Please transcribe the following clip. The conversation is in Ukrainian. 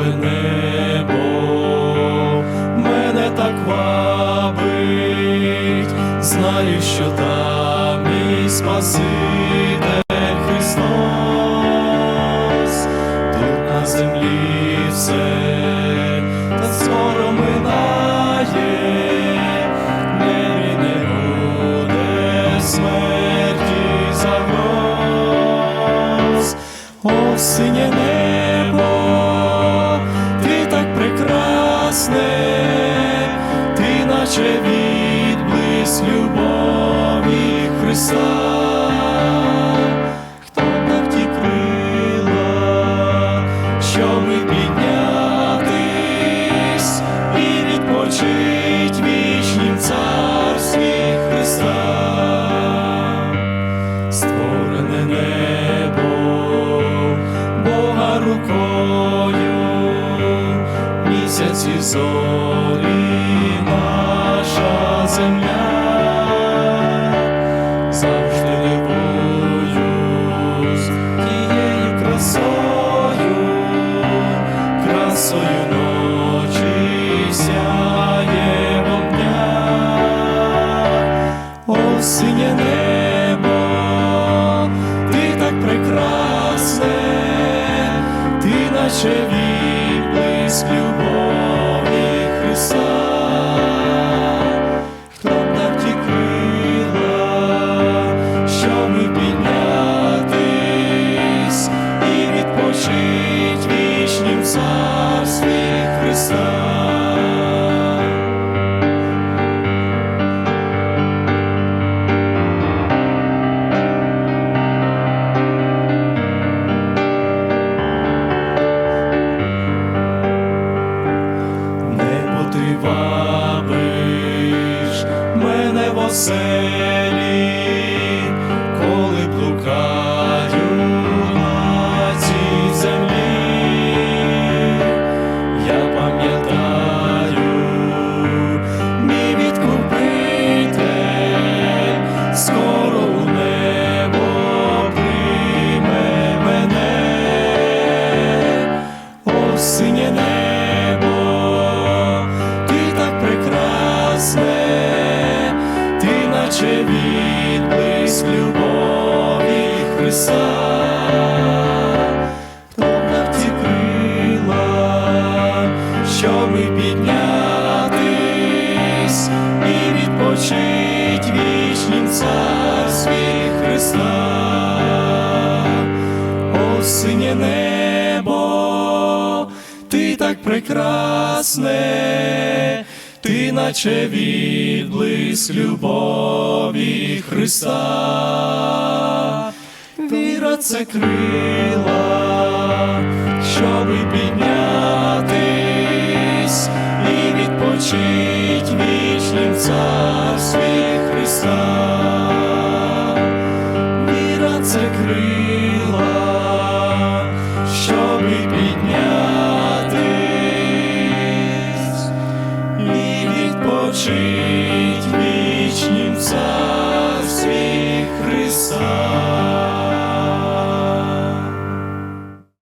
Яскраве небо мене так вабить, знаю, що там мій Спаситель Христос, тут на землі все та скоро минає, небі не буде смерті загроз, осіння не. Ти наче зорі, наша земля, завжди дивуюсь тією красою, красою ночі сяє. О, небо, ти так прекрасне, ти наче відблиск мене любові Христа. Хто дав ті крила, щоб піднятись і відпочить вічнім царстві Христа. О, небо, ти так прекрасне, ти наче відблиск любові Христа. Віра це крила, щоби піднятись і відпочить вічним царстві Христа.